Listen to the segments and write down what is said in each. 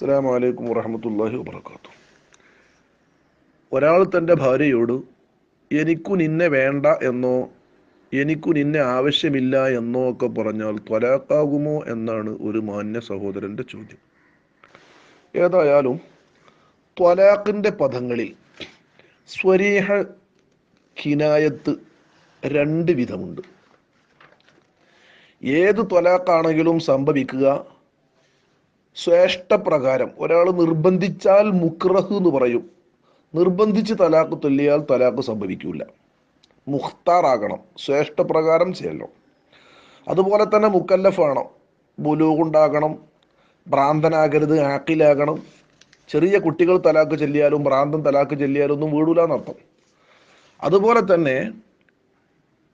അസ്സാം വലൈക്കും വറഹമത്തല്ലാഹി വാബർക്കാത്തു ഒരാൾ തന്റെ ഭാര്യയോട് എനിക്കു നിന്നെ വേണ്ട എന്നോ എനിക്കു നിന്നെ ആവശ്യമില്ല എന്നോ ഒക്കെ പറഞ്ഞാൽ ത്വലാക്കാകുമോ എന്നാണ് ഒരു മാന്യ സഹോദരന്റെ ചോദ്യം. ഏതായാലും ത്വലാഖിന്റെ പദങ്ങളിൽ സ്വരീഹ കിനായത്ത് രണ്ട് വിധമുണ്ട്. ഏത് ത്വലാഖാണെങ്കിലും സംഭവിക്കുക ശ്രേഷ്ഠപ്രകാരം ഒരാൾ നിർബന്ധിച്ചാൽ മുക്രഹ് എന്ന് പറയും. നിർബന്ധിച്ച് തലാക്ക് ചൊല്ലിയാൽ തലാക്ക് സംഭവിക്കില്ല മുഖ്താറാകണം. ശ്രേഷ്ഠപ്രകാരം ചെയ്യണം അതുപോലെ തന്നെ മുക്കല്ലഫാണ്. ബുലൂകുണ്ടാകണം ഭ്രാന്തനാകരുത്. ആക്കിലാകണം ചെറിയ കുട്ടികൾ തലാക്ക് ചെല്ലിയാലും ഭ്രാന്തൻ തലാക്ക് ചെല്ലിയാലും ഒന്നും വീടൂല എന്നർത്ഥം. അതുപോലെ തന്നെ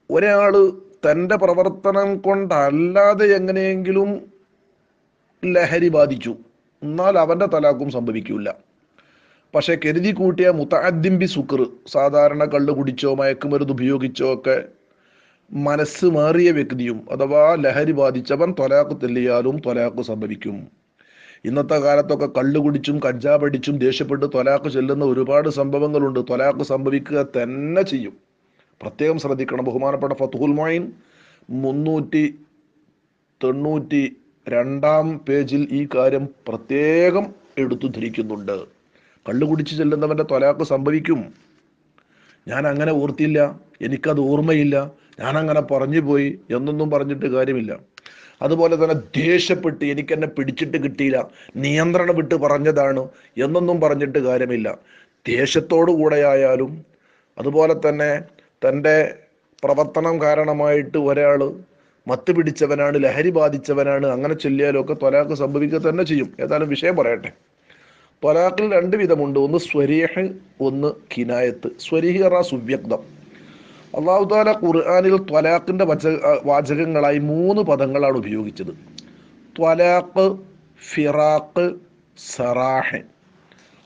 ഒരാൾ തന്റെ പ്രവർത്തനം കൊണ്ടല്ലാതെ എങ്ങനെയെങ്കിലും ലഹരി ബാധിച്ചു. എന്നാൽ അവന്റെ തലാക്കും സംഭവിക്കില്ല പക്ഷെ കരുതി കൂട്ടിയ മുത്താദ്ദിംബി സുക്കർ സാധാരണ കള്ള് കുടിച്ചോ മയക്കുമരുന്ന് ഉപയോഗിച്ചോ ഒക്കെ മനസ്സ് മാറിയ വ്യക്തിയും അഥവാ ലഹരി ബാധിച്ചവൻ തൊലാക്ക് തെല്ലിയാലും തൊലാക്ക് സംഭവിക്കും. ഇന്നത്തെ കാലത്തൊക്കെ കള്ളു കുടിച്ചും കഞ്ചാപടിച്ചും ദേഷ്യപ്പെട്ട് തൊലാക്ക് ചെല്ലുന്ന ഒരുപാട് സംഭവങ്ങളുണ്ട്. തൊലാക്ക് സംഭവിക്കുക തന്നെ ചെയ്യും. പ്രത്യേകം ശ്രദ്ധിക്കണം. ബഹുമാനപ്പെട്ട ഫത്തുഹുൽ മൊയിൻ മുന്നൂറ്റി തൊണ്ണൂറ്റി രണ്ടാം പേജിൽ ഈ കാര്യം പ്രത്യേകം എടുത്തു ധരിക്കുന്നുണ്ട്. കള്ളു കുടിച്ച് ചെല്ലുന്നവന്റെ തൊലാക്ക് സംഭവിക്കും. ഞാൻ അങ്ങനെ ഓർത്തില്ല. എനിക്കത് ഓർമ്മയില്ല. ഞാൻ അങ്ങനെ പറഞ്ഞു പോയി എന്നൊന്നും പറഞ്ഞിട്ട് കാര്യമില്ല. അതുപോലെ തന്നെ ദേഷ്യപ്പെട്ട് എനിക്കെന്നെ പിടിച്ചിട്ട് കിട്ടിയില്ല. നിയന്ത്രണം വിട്ട് പറഞ്ഞതാണ് എന്നൊന്നും പറഞ്ഞിട്ട് കാര്യമില്ല. ദേഷ്യത്തോടു കൂടെയായാലും അതുപോലെ തന്നെ തന്റെ പ്രവർത്തനം കാരണമായിട്ട് ഒരാൾ മത്ത് പിടിച്ചവനാണ് ലഹരി ബാധിച്ചവനാണ് അങ്ങനെ ചൊല്ലിയാലും ഒക്കെ ത്വലാക്ക് സംഭവിക്കുക തന്നെ ചെയ്യും. ഏതായാലും വിഷയം പറയട്ടെ. തൊലാക്കിൽ രണ്ട് വിധമുണ്ട്. ഒന്ന് സ്വരീഹ് ഒന്ന് കിനായത്ത്. സ്വരീഹ് എറ സുവ്യക്തം. അള്ളാഹു താല ഖുർആാനിൽ ത്വലാഖിന്റെ വച വാചകങ്ങളായി മൂന്ന് പദങ്ങളാണ് ഉപയോഗിച്ചത്. ത്വലാഖ് ഫിറാഖ് സറാഹ്.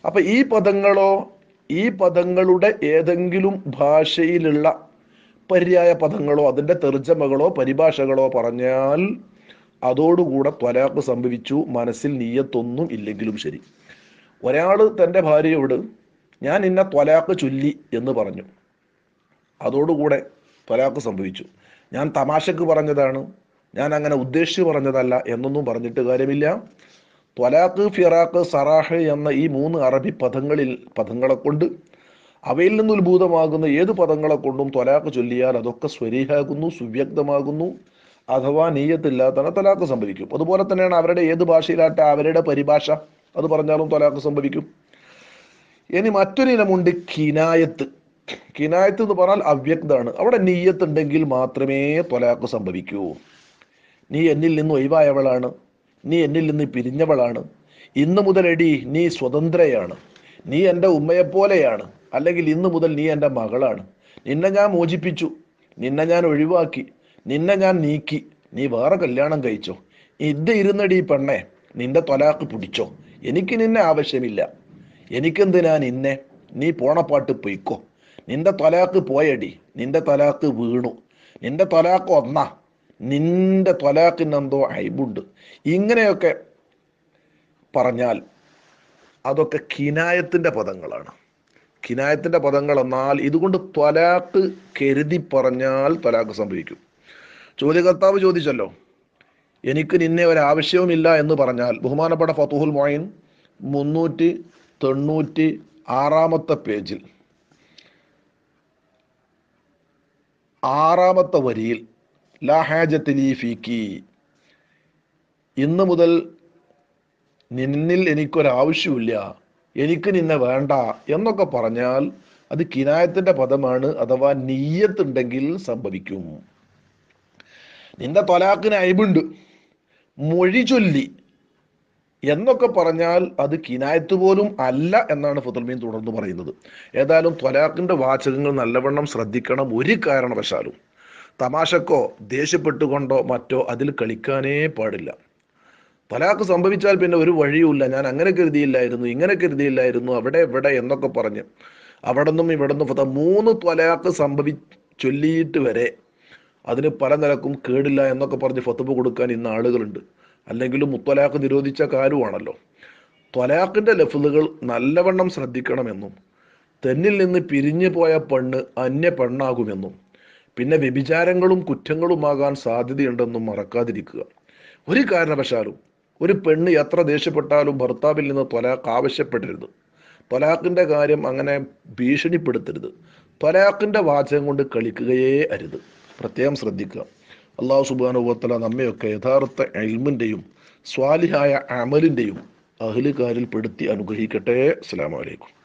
അപ്പൊ ഈ പദങ്ങളോ ഈ പദങ്ങളുടെ ഏതെങ്കിലും ഭാഷയിലുള്ള പര്യായ പദങ്ങളോ അതിന്റെ തെർജമകളോ പരിഭാഷകളോ പറഞ്ഞാൽ അതോടുകൂടെ ത്വലാഖ് സംഭവിച്ചു മനസ്സിൽ നീയത്തൊന്നും ഇല്ലെങ്കിലും ശരി. ഒരാൾ തന്റെ ഭാര്യയോട് ഞാൻ ഇന്ന ത്വലാഖ് ചൊല്ലി എന്ന് പറഞ്ഞു. അതോടുകൂടെ ത്വലാഖ് സംഭവിച്ചു. ഞാൻ തമാശക്ക് പറഞ്ഞതാണ് ഞാൻ അങ്ങനെ ഉദ്ദേശിച്ച് പറഞ്ഞതല്ല എന്നൊന്നും പറഞ്ഞിട്ട് കാര്യമില്ല. ത്വലാഖ് ഫിറാഖ് സറാഹ് എന്ന ഈ മൂന്ന് അറബി പദങ്ങളിൽ പദങ്ങളെ കൊണ്ട് അവയിൽ നിന്ന് ഉത്ഭൂതമാകുന്ന ഏത് പദങ്ങളെ കൊണ്ടും ത്വലാഖ് ചൊല്ലിയാൽ അതൊക്കെ സ്വരീഹാകുന്നു സുവ്യക്തമാകുന്നു. അഥവാ നീയത്തില്ലാത്തന തലാഖ് സംഭവിക്കും. അതുപോലെ തന്നെയാണ് അവരുടെ ഏത് ഭാഷയിലാട്ടെ അവരുടെ പരിഭാഷ. അത് പറഞ്ഞാലും ത്വലാഖ് സംഭവിക്കും. ഇനി മറ്റൊരു ഇനമുണ്ട് കിനായത്ത്. കിനായത്ത് എന്ന് പറഞ്ഞാൽ അവ്യക്താണ് അവിടെ നീയത്ത് ഉണ്ടെങ്കിൽ മാത്രമേ ത്വലാഖ് സംഭവിക്കൂ. നീ എന്നിൽ നിന്ന് ഒഴിവായവളാണ്. നീ എന്നിൽ നിന്ന് പിരിഞ്ഞവളാണ്. ഇന്ന് മുതലടി നീ സ്വതന്ത്രയാണ്. നീ എന്റെ ഉമ്മയെപ്പോലെയാണ്. അല്ലെങ്കിൽ ഇന്ന് മുതൽ നീ എന്റെ മകളാണ്. നിന്നെ ഞാൻ മോചിപ്പിച്ചു. നിന്നെ ഞാൻ ഒഴിവാക്കി. നിന്നെ ഞാൻ നീക്കി. നീ വേറെ കല്യാണം കഴിച്ചോ. ഇത് ഇരുന്നടി പെണ്ണെ നിന്റെ തൊലാക്ക് പിടിച്ചോ. എനിക്ക് നിന്നെ ആവശ്യമില്ല. എനിക്കെന്തിനാ നിന്നെ? നീ പോണപ്പാട്ട് പൊയ്ക്കോ. നിന്റെ തൊലാക്ക് പോയടി. നിന്റെ തൊലാക്ക് വീണു. നിന്റെ തൊലാക്ക് ഒന്നാ നിന്റെ തൊലാക്കിനെന്തോ അയബുണ്ട് ഇങ്ങനെയൊക്കെ പറഞ്ഞാൽ അതൊക്കെ കിനായത്തിന്റെ പദങ്ങളാണ്. കിനായത്തിന്റെ പദങ്ങൾ എന്നാൽ ഇതുകൊണ്ട് ത്വലാക്ക് കരുതി പറഞ്ഞാൽ ത്വലാക്ക് സംഭവിക്കും. ചോദ്യകർത്താവ് ചോദിച്ചല്ലോ എനിക്ക് നിന്നെ ഒരാവശ്യവുമില്ല എന്ന് പറഞ്ഞാൽ ബഹുമാനപ്പെട്ട ഫത്തുഹുൽ മൊയിൻ മുന്നൂറ്റി തൊണ്ണൂറ്റി ആറാമത്തെ പേജിൽ ആറാമത്തെ വരിയിൽ ലാഹാജത്തിലി ഫീക്കി ഇന്ന് മുതൽ നിന്നിൽ എനിക്കൊരാവശ്യമില്ല എനിക്ക് നിന്നെ വേണ്ട എന്നൊക്കെ പറഞ്ഞാൽ അത് കിനായത്തിന്റെ പദമാണ് അഥവാ നീയത്തുണ്ടെങ്കിൽ സംഭവിക്കും. നിന്റെ തൊലാക്കിന് അയബുണ്ട് മൊഴി ചൊല്ലി എന്നൊക്കെ പറഞ്ഞാൽ അത് കിനായത്ത് പോലും അല്ല എന്നാണ് ഫുദർമീൻ തുടർന്ന് പറയുന്നത്. ഏതായാലും തൊലാക്കിന്റെ വാചകങ്ങൾ നല്ലവണ്ണം ശ്രദ്ധിക്കണം ഒരു കാരണവശാലും. തമാശക്കോ ദേഷ്യപ്പെട്ടുകൊണ്ടോ മറ്റോ അതിൽ കളിക്കാനേ പാടില്ല. തലാഖ് സംഭവിച്ചാൽ പിന്നെ ഒരു വഴിയുമില്ല. ഞാൻ അങ്ങനെ കരുതിയില്ലായിരുന്നു ഇങ്ങനെ കരുതിയില്ലായിരുന്നു അവിടെ ഇവിടെ എന്നൊക്കെ പറഞ്ഞ് അവിടെ നിന്നും ഇവിടെ നിന്നും മൂന്ന് ത്വലാഖ് സംഭവി ചൊല്ലിയിട്ട് വരെ അതിന് പല നിലക്കും കേടില്ല എന്നൊക്കെ പറഞ്ഞ് ഫത്തുബ് കൊടുക്കാൻ ഇന്ന് ആളുകളുണ്ട്. അല്ലെങ്കിൽ മുത്തലാഖ് നിരോധിച്ച കാര്യമാണല്ലോ. ത്വലാഖിന്റെ ലഫ്ലുകൾ നല്ലവണ്ണം ശ്രദ്ധിക്കണമെന്നും തെന്നിൽ നിന്ന് പിരിഞ്ഞു പോയ പെണ്ണ് അന്യ പെണ്ണാകുമെന്നും പിന്നെ വ്യഭിചാരങ്ങളും കുറ്റങ്ങളുമാകാൻ സാധ്യതയുണ്ടെന്നും മറക്കാതിരിക്കുക. ഒരു കാരണവശാലും ഒരു പെണ്ണ് എത്ര ദേഷ്യപ്പെട്ടാലും ഭർത്താവിൽ നിന്ന് ത്വലാഖ് ആവശ്യപ്പെടരുത്. തൊലാഖിന്റെ കാര്യം അങ്ങനെ ഭീഷണിപ്പെടുത്തരുത്. തൊലാഖിന്റെ വാചകം കൊണ്ട് കളിക്കുകയേ അരുത്. പ്രത്യേകം ശ്രദ്ധിക്കുക. അള്ളാഹു സുബാനുഭവത്തല നമ്മയൊക്കെ യഥാർത്ഥ എൽമിന്റെയും സ്വാലിഹായ അമലിന്റെയും അഹ്ലുകാരിൽ പെടുത്തി അനുഗ്രഹിക്കട്ടെ. അസ്സാം വലൈക്കും